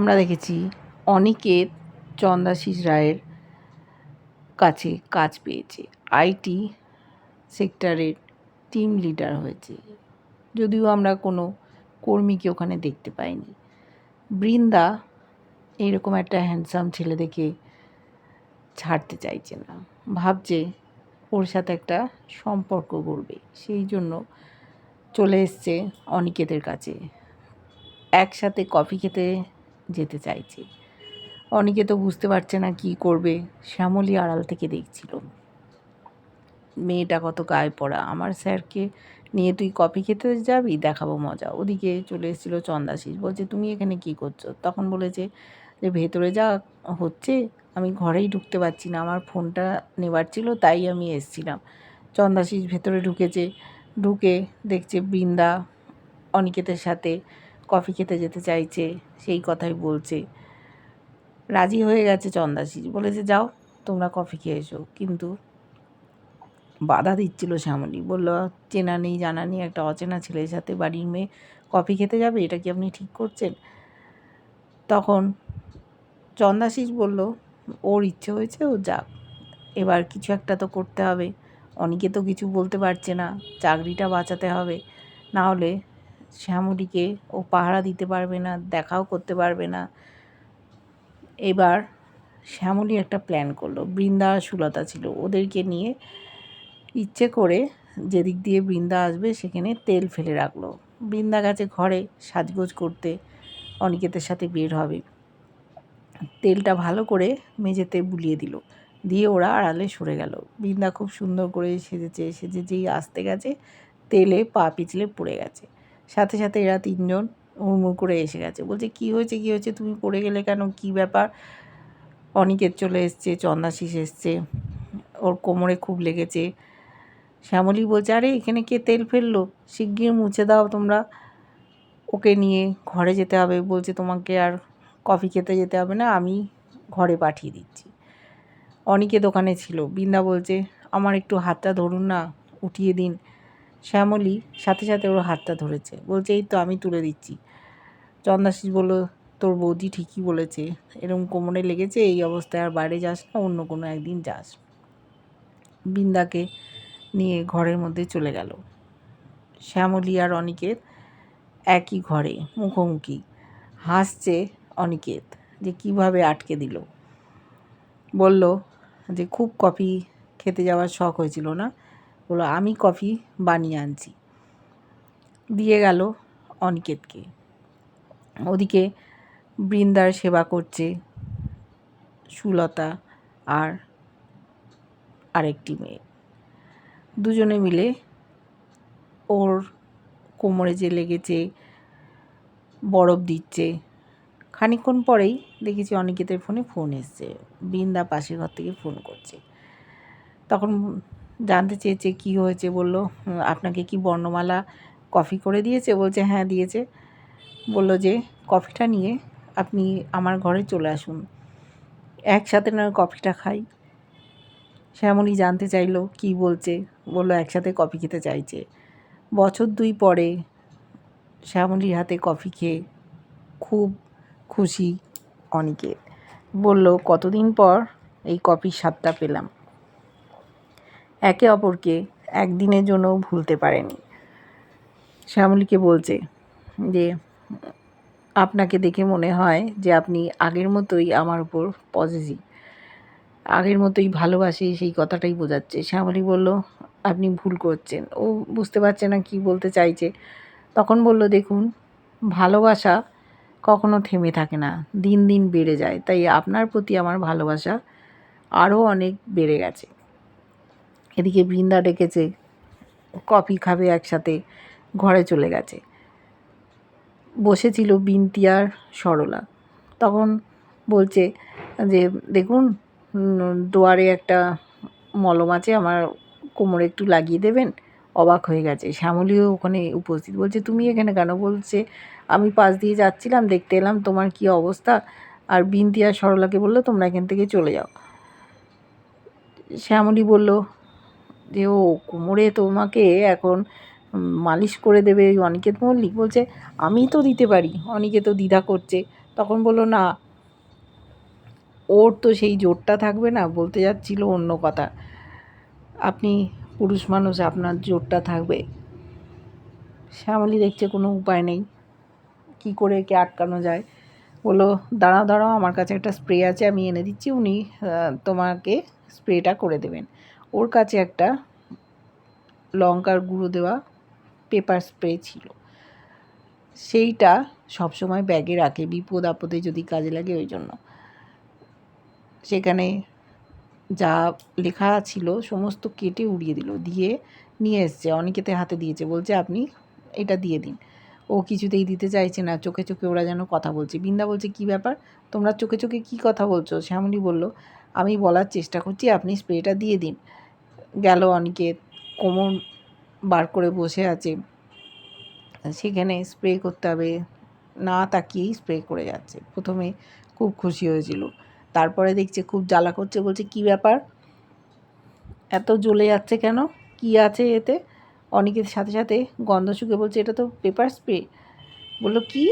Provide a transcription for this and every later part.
আমরা দেখেছি অনিকেত চন্দাশিস রায়ের কাছে কাজ পেয়েছে। আইটি সেক্টরের টিম লিডার হয়েছে। যদিও আমরা কোনো কর্মীকে ওখানে দেখতে পাইনি। বৃন্দা এইরকম একটা হ্যান্ডসাম ছেলে দেখে ছাড়তে চাইছে না। ভাবছে ওর সাথে একটা সম্পর্ক গড়বে। সেই জন্য চলে এসছে অনিকেতের কাছে। একসাথে কফি খেতে যেতে চাইছে। অনেকে তো বুঝতে পারছে না কি করবে, শ্যামলী আড়াল থেকে দেখছিল। মেয়েটা কত গায়ে পড়া, আমার স্যারকে নিয়ে তুই কফি খেতে যাবি? দেখাবো মজা। ওদিকে চলে এসেছিল চন্দাশিস। বলছে, তুমি এখানে কি করছ? তখন বলেছে যে, ভেতরে যা হচ্ছে, আমি ঘরেই ঢুকতে পারছি না। আমার ফোনটা নেবার ছিল, তাই আমি এসছিলাম। চন্দাশিস ভেতরে ঢুকেছে, ঢুকে দেখছে বৃন্দা অনিকেতের সাথে কফি খেতে যেতে চাইছে, সেই কথাই বলছে। রাজি হয়ে গেছে চন্দাশিস বলেছে, যাও, তোমরা কফি খেয়ে এসো। কিন্তু বাধা দিচ্ছিল শ্যামলী, বলল, চেনা নেই, জানা নেই, একটা অচেনা ছেলের সাথে বাড়ির মেয়ে কফি খেতে যাবে, এটা কি আপনি ঠিক করছেন? তখন চন্দাশিস বলল, ওর ইচ্ছে হয়েছে, ও যাক, এবার কিছু একটা তো করতে হবে, অনেকে তো কিছু বলতে পারছে না, চাকরিটা বাঁচাতে হবে, না হলে শ্যামলীকে ও পাহারা দিতে পারবে না, দেখাও করতে পারবে না। এবার শ্যামলী একটা প্ল্যান করল। বৃন্দা সুলতা ছিল। ওদেরকে নিয়ে ইচ্ছে করে যেদিক দিয়ে বৃন্দা আসবে, সেখানে তেল ফেলে রাখল। বৃন্দা গেছে ঘরে সাজগোজ করতে। অনিকেতের সাথে বের হবে। তেলটা ভালো করে মেঝেতে বুলিয়ে দিল। দিয়ে ওরা আড়ালে সরে গেল। বৃন্দা খুব সুন্দর করে সেজেছে, সেজে আসতে গেছে, তেলে পা পিছলে পড়ে গেছে। সাথে সাথে এরা তিনজন হুড়মুড় করে এসে গেছে। বলছে, কি হয়েছে? কি হয়েছে? তুমি পড়ে গেলে কেন? কি ব্যাপার? অনিকের চলে এসছে, চন্দাশিস এসছে, ওর কোমরে খুব লেগেছে। শ্যামলী বলছে, আরে, এখানে কে তেল ফেলল? শিগগির মুছে দাও তোমরা। ওকে নিয়ে ঘরে যেতে হবে। বলছে, তোমাকে আর কফি খেতে যেতে হবে না, আমি ঘরে পাঠিয়ে দিচ্ছি। অনেকে দোকানে ছিল। বৃন্দা বলছে, আমার একটু হাতটা ধরুন না, উঠিয়ে দিন। শ্যামলী সাথে সাথে ওর হাতটা ধরেছে। বলছে, এই তো আমি তুলে দিচ্ছি। চন্দাশিস বলল, তোর বৌদি ঠিকই বলেছে। এরকম কোমরে লেগেছে, এই অবস্থায় আর বাইরে যাস না, অন্য কোনো একদিন যাস। বৃন্দাকে নিয়ে ঘরের মধ্যে চলে গেল। শ্যামলী আর অনিকেত একই ঘরে, মুখোমুখি। হাসছে অনিকেত যে কীভাবে আটকে দিল। বলল যে, খুব কফি খেতে যাওয়ার শখ হয়েছিল না? বলো, আমি কফি বানিয়ে আনছি। দিয়ে গেল অনিকেতকে। ওদিকে বৃন্দার সেবা করছে সুলতা আর আরেকটি মেয়ে। দুজনে মিলে ওর কোমরে যে লেগেছে, বরফ দিচ্ছে। খানিক্ষণ পরেই দেখেছি অনিকেতের ফোনে ফোন এসছে। বৃন্দা পাশের ঘর থেকে ফোন করছে। তখন জানতে চেয়েছে কি হয়েছে, বলল আপনাকে কি বর্ণমালা কফি করে দিয়েছে? বলছে হ্যাঁ দিয়েছে। বলল যে, কফিটা নিয়ে আপনি আমার ঘরে চলে আসুন। একসাথে না কফিটা খাই। শ্যামলী জানতে চাইলো, কি বলছে? বলল, একসাথে কফি খেতে চাইছে। বছর দুই পরে শ্যামলীর হাতে কফি খেয়ে খুব খুশি অনিকে। বলল, কতদিন পর এই কফির স্বাদটা পেলাম? একে অপরকে একদিনের জন্য ভুলতে পারেনি। শ্যামলীকে বলছে যে, আপনাকে দেখে মনে হয় যে আপনি আগের মতোই আমার উপর পজিটিভ আগের মতোই ভালোবাসি, সেই কথাটাই বোঝাচ্ছে। শ্যামলী বলল, আপনি ভুল করছেন। ও বুঝতে পারছে না কি বলতে চাইছে। তখন বলল, দেখুন, ভালোবাসা কখনো থেমে থাকে না, দিন দিন বেড়ে যায়। তাই আপনার প্রতি আমার ভালোবাসা আরও অনেক বেড়ে গেছে। এদিকে বৃন্দা ডেকেছে, কফি খাবে একসাথে, ঘরে চলে গেছে। বসেছিল বিনতি আর সরলা। তখন বলছে যে, দেখুন দুয়ারে একটা মলম আছে, আমার কোমরে একটু লাগিয়ে দেবেন। অবাক হয়ে গেছে। শ্যামলীও ওখানে উপস্থিত। বলছে, তুমি এখানে কেন? বলছে, আমি পাশ দিয়ে যাচ্ছিলাম, দেখতে এলাম, তোমার কি অবস্থা? আর বিনতি আর সরলাকে বলল, তোমরা এখান থেকে চলে যাও। শ্যামলী বলল যে ও কোমরে তোমাকে এখন মালিশ করে দেবে। ওই অনিকেত মল্লিক বলছে, আমি তো দিতে পারি। অনিকে তো দ্বিধা করছে। তখন বলল, না, ওর তো সেই জোরটা থাকবে না। বলতে যাচ্ছিল অন্য কথা। আপনি পুরুষ মানুষ, আপনার জোরটা থাকবে। শ্যামলী দেখছে কোনো উপায় নেই। কি করে একে আটকানো যায়? বলল, দাঁড়াও দাঁড়াও, আমার কাছে একটা স্প্রে আছে, আমি এনে দিচ্ছি। উনি তোমাকে স্প্রেটা করে দেবেন। ওর কাছে একটা লঙ্কার গুঁড়ো দেওয়া পেপার স্প্রে ছিল। সেইটা সবসময় ব্যাগে রাখে, বিপদ আপদে যদি কাজে লাগে ওই জন্য। সেখানে যা লেখা ছিল সমস্ত কেটে উড়িয়ে দিল, দিয়ে নিয়ে এসছে। অনিকেতে হাতে দিয়েছে, বলছে, আপনি এটা দিয়ে দিন। ও কিছুতেই দিতে চাইছে না, চোখে চোখে ওরা যেন কথা বলছে। বৃন্দা বলছে, কি ব্যাপার? তোমরা চোখে চোখে কি কথা বলছো? শ্যামলী বলল, আমি বলার চেষ্টা করছি, আপনি স্প্রেটা দিয়ে দিন। গেল অনিকেত কোমর বার করে বসে আছে। সেখানে স্প্রে করতে হবে। না তাকিয়েই স্প্রে করে যাচ্ছে। প্রথমে খুব খুশি হয়েছিল। তারপরে দেখছে খুব জ্বালা করছে। বলছে, কি ব্যাপার? এত জ্বলে যাচ্ছে কেন? কি আছে এতে? অনেকের সাথে সাথে গন্ধ শুকে বলছে, এটা তো পেপার স্প্রে বলল, কি?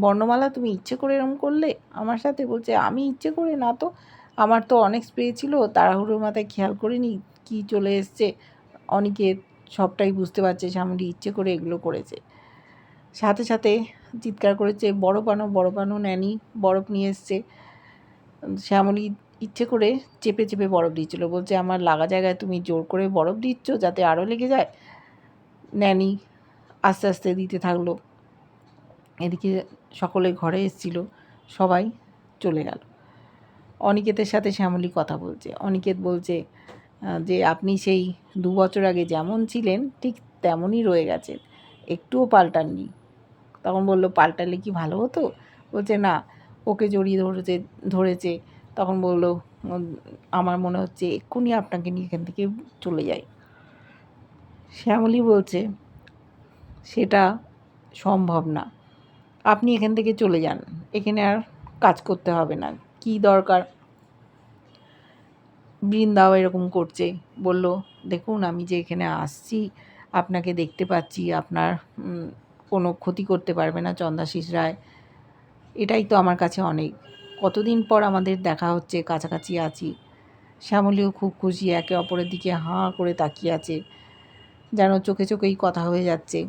বর্ণমালা তুমি ইচ্ছে করে এরম করলে আমার সাথে? বলছে, আমি ইচ্ছে করে না তো। আমার তো অনেক স্প্রে ছিল, তাড়াহুড়োর মাথায় খেয়াল করিনি কি চলে এসছে। অনেকে সবটাই বুঝতে পারছে সামনে ইচ্ছে করে এগুলো করেছে। সাথে সাথে চিৎকার করেছে বরফ আনো বড় আনো ন্যানি, বরফ নিয়ে এসছে। শ্যামলী ইচ্ছে করে চেপে চেপে বরফ দিচ্ছিল, বলছে, আমার লাগা জায়গায় তুমি জোর করে বরফ দিচ্ছ যাতে আরও লেগে যায়? ন্যানি আস্তে আস্তে দিতে থাকল। এদিকে সকলে ঘরে এসেছিল, সবাই চলে গেল। অনিকেতের সাথে শ্যামলী কথা বলছে। অনিকেত বলছে যে আপনি সেই দু বছর আগে যেমন ছিলেন, ঠিক তেমনই রয়ে গেছেন। একটুও পাল্টাননি। তখন বলল, পাল্টালে কি ভালো হতো? বলছে, না, ওকে জড়িয়ে ধরেছে ধরেছে। তখন বলল আমার মনে হচ্ছে এক্ষুনি আপনাকে নিয়ে এখান থেকে চলে যাই। শ্যামলী বলছে, সেটা সম্ভব না। আপনি এখান থেকে চলে যান। এখানে আর কাজ করতে হবে না। কি দরকার? বৃন্দাও এরকম করছে। বলল, দেখুন, আমি যে এখানে আসছি, আপনাকে দেখতে পাচ্ছি, আপনার কোনো ক্ষতি করতে পারবে না চন্দাশিস রায়। এটাই তো আমার কাছে অনেক। কতদিন পর আমাদের দেখা হচ্ছে, কাছাকাছি আছি। শ্যামলীও খুব খুশি, একে অপরের দিকে হাঁ করে তাকিয়ে আছে। যেন চোখে চোখেই কথা হয়ে যাচ্ছে।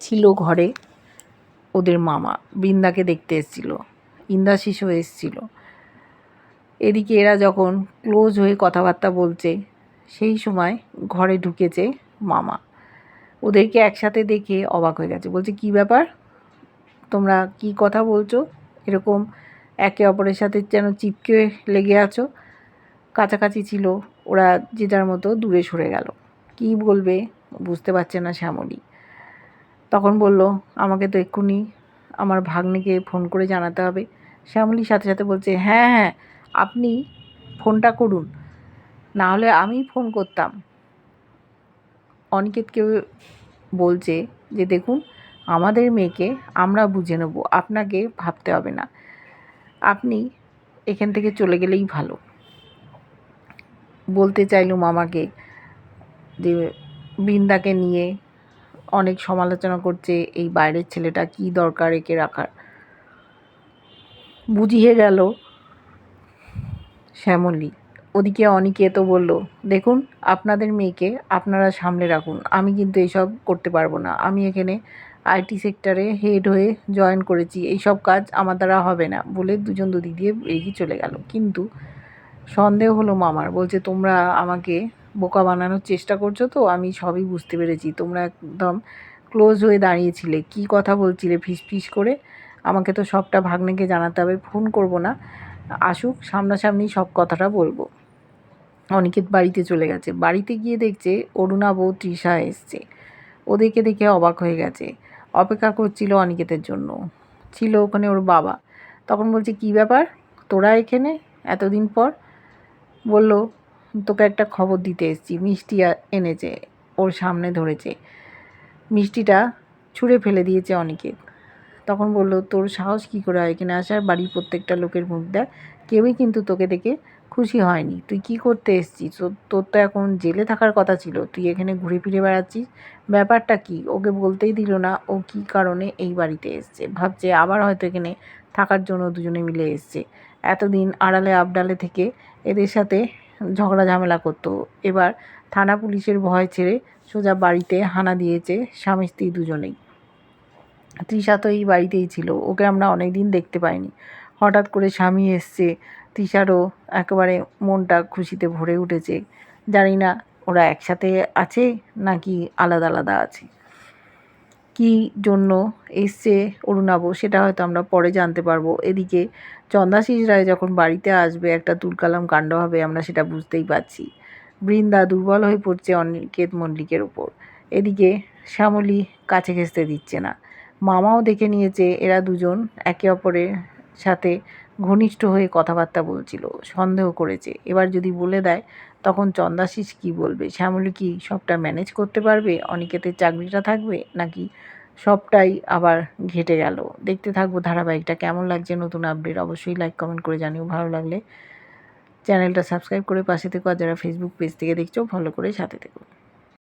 ছিল ঘরে ওদের মামা, বৃন্দাকে দেখতে এসেছিল। ইন্দাশিসও এসেছিল। এদিকে এরা যখন ক্লোজ হয়ে কথাবার্তা বলছে, সেই সময় ঘরে ঢুকেছে মামা। ওদেরকে একসাথে দেখে অবাক হয়ে গেছে। বলছে, কি ব্যাপার? তোমরা কি কথা বলছো? এরকম একে অপরের সাথে যেন চিপকে লেগে আছো? কাছাকাছি ছিল, ওরা যে যার মতো দূরে সরে গেল। কি বলবে? বুঝতে পারছে না শ্যামলী। তখন বলল, আমাকে তো এক্ষুনি আমার ভাগ্নিকে ফোন করে জানাতে হবে। শ্যামলীর সাথে সাথে বলছে হ্যাঁ হ্যাঁ আপনি ফোনটা করুন। না হলে আমি ফোন করতাম। অনিকেতকে বলছে যে, দেখুন, আমাদের মেয়েকে আমরা বুঝে নেব, আপনাকে ভাবতে হবে না। আপনি এখান থেকে চলে গেলেই ভালো। বলতে চাইলুম মামাকে যে, বৃন্দাকে নিয়ে অনেক সমালোচনা করছে, এই বাইরের ছেলেটা কি দরকার একে রাখার? বুঝিয়ে গেল শ্যামলী। ওদিকে অনিকে তো বলল, দেখুন, আপনাদের মেয়েকে আপনারা সামলে রাখুন। আমি কিন্তু এইসব করতে পারব না। আমি এখানে আইটি সেক্টরে হেড হয়ে জয়েন করেছি। এইসব কাজ আমার দ্বারা হবে না, বলে দুজন দুদিক দিয়ে এগিয়ে চলে গেল। কিন্তু সন্দেহ হলো মামার, বলছে, তোমরা আমাকে বোকা বানানোর চেষ্টা করছ তো? আমি সবই বুঝতে পেরেছি। তোমরা একদম ক্লোজ হয়ে দাঁড়িয়েছিলে। কি কথা বলছিলে ফিস ফিস করে? আমাকে তো সবটা ভাগ্নেকে জানাতে হবে, ফোন করব না। আসুক, সামনাসামনি সব কথাটা বলব। অনিকেত বাড়িতে চলে গেছে। বাড়িতে গিয়ে দেখছে অরুণা বউ তৃষা এসছে। ওদেরকে দেখে অবাক হয়ে গেছে। অপেক্ষা করছিল অনিকেতের জন্য। ছিল ওখানে ওর বাবা। তখন বলছে, কি ব্যাপার? তোরা এখানে? এতদিন পর? বলল, তোকে একটা খবর দিতে এসেছি। মিষ্টি এনেছে। ওর সামনে ধরেছে। মিষ্টিটা ছুঁড়ে ফেলে দিয়েছে অনিকেত। তখন বলল, তোর সাহস কী করে হয়? এখানে আসার বাড়ির প্রত্যেকটা লোকের মুখ দেখ। কেউই কিন্তু তোকে দেখে খুশি হয়নি। তুই কি করতে এসছিস? তোর তো এখন জেলে থাকার কথা ছিল। তুই এখানে ঘুরে ফিরে বেড়াচ্ছিস? ব্যাপারটা কি? ওকে বলতেই দিল না ও কী কারণে এই বাড়িতে এসছে। ভাবছে আবার হয়তো এখানে থাকার জন্য দুজনে মিলে এসছে। এতদিন আড়ালে আবডালে থেকে এদের সাথে ঝগড়া ঝামেলা করতো। এবার থানা পুলিশের ভয় ছেড়ে সোজা বাড়িতে হানা দিয়েছে স্বামী স্ত্রী দুজনেই। তৃষা তো এই বাড়িতেই ছিল, ওকে আমরা অনেক দিন দেখতে পাইনি। হঠাৎ করে স্বামী এসছে, তৃষারও একেবারে মনটা খুশিতে ভরে উঠেছে। জানি না ওরা একসাথে আছে নাকি আলাদা আলাদা আছে। কী জন্য এসছে অরুণাব সেটা হয়তো আমরা পরে জানতে পারব। এদিকে চন্দাশিস রায় যখন বাড়িতে আসবে, একটা তুলকালাম কাণ্ড হবে, আমরা সেটা বুঝতেই পারছি। বৃন্দা দুর্বল হয়ে পড়ছে অনিকেত মল্লিকের ওপর। এদিকে শ্যামলী কাছে ঘেঁচতে দিচ্ছে না। মামাও দেখে নিয়েছে এরা দুজন একে অপরের সাথে ঘনিষ্ঠ হয়ে কথাবার্তা বলছিল, সন্দেহ করেছে। এবার যদি বলে দেয়, তখন চন্দাশিস কি বলবে? শ্যামলী কি সবটা ম্যানেজ করতে পারবে? অনিকেতের চাকরিটা থাকবে? নাকি সবটাই আবার ঘেটে গেল? দেখতে থাকব ধারাবাহিকটা। কেমন লাগছে নতুন আপডেট অবশ্যই লাইক কমেন্ট করে জানিও। ভালো লাগলে চ্যানেলটা সাবস্ক্রাইব করে পাশে থেকো। আর যারা ফেসবুক পেজ থেকে দেখছ ফলো করে সাথে থেকো।